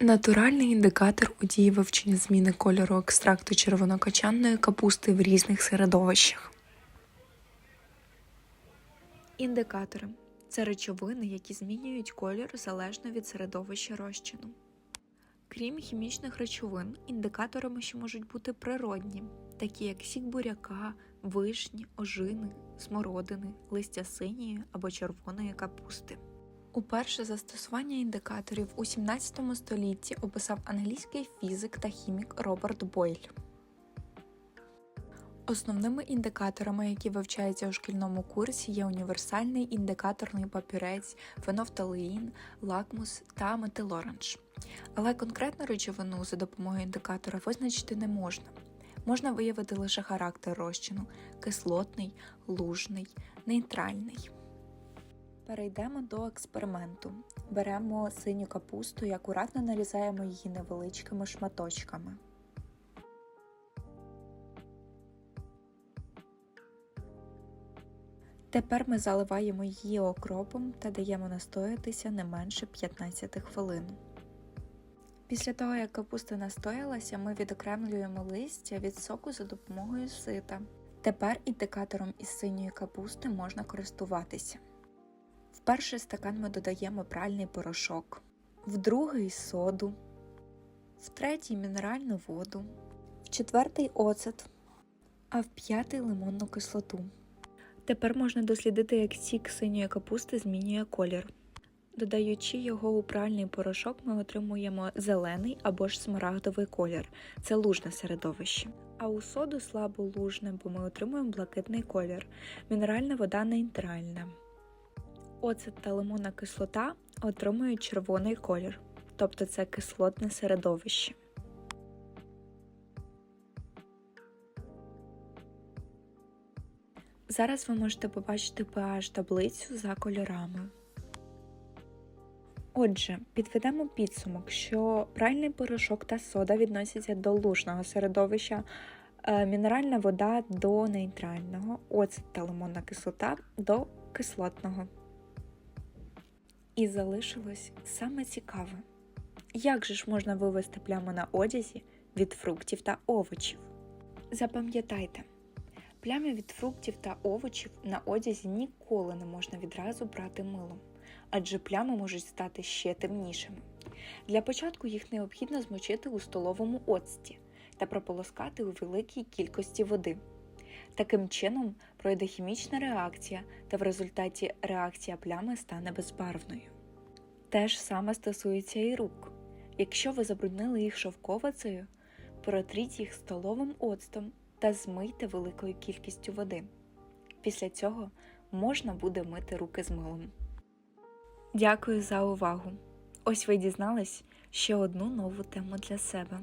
Натуральний індикатор у дії вивчення зміни кольору екстракту червонокочанної капусти в різних середовищах. Індикатори це речовини, які змінюють колір залежно від середовища розчину. Крім хімічних речовин, індикаторами ще можуть бути природні, такі як сік буряка, вишні, ожини, смородини, листя синьої або червоної капусти. Уперше застосування індикаторів у 17 столітті описав англійський фізик та хімік Роберт Бойль. Основними індикаторами, які вивчаються у шкільному курсі, є універсальний індикаторний папірець, фенофталеїн, лакмус та метилоранж. Але конкретну речовину за допомогою індикатора визначити не можна. Можна виявити лише характер розчину кислотний, лужний, нейтральний. Перейдемо до експерименту. Беремо синю капусту і акуратно нарізаємо її невеличкими шматочками. Тепер ми заливаємо її окропом та даємо настоятися не менше 15 хвилин. Після того, як капуста настоялася, ми відокремлюємо листя від соку за допомогою сита. Тепер індикатором із синьої капусти можна користуватися. В перший стакан ми додаємо пральний порошок, в другий соду, в третій мінеральну воду, в четвертий оцет, а в п'ятий лимонну кислоту. Тепер можна дослідити, як сік синьої капусти змінює колір. Додаючи його у пральний порошок, ми отримуємо зелений або ж смарагдовий колір це лужне середовище. А у соду слабо лужне, бо ми отримуємо блакитний колір, мінеральна вода нейтральна. Оцет та лимонна кислота отримують червоний колір, тобто це кислотне середовище. Зараз ви можете побачити pH таблицю за кольорами. Отже, підведемо підсумок, що пральний порошок та сода відносяться до лужного середовища, е, мінеральна вода до нейтрального, оцет та лимонна кислота до кислотного. І залишилось саме цікаве. Як же ж можна вивести пляму на одязі від фруктів та овочів? Запам'ятайте, плями від фруктів та овочів на одязі ніколи не можна відразу брати милом, адже плями можуть стати ще темнішими. Для початку їх необхідно змочити у столовому оцті та прополоскати у великій кількості води. Таким чином пройде хімічна реакція, та в результаті реакція плями стане безбарвною. Те ж саме стосується і рук. Якщо ви забруднили їх шовковицею, протріть їх столовим оцтом та змийте великою кількістю води. Після цього можна буде мити руки з милом. Дякую за увагу! Ось ви дізнались ще одну нову тему для себе.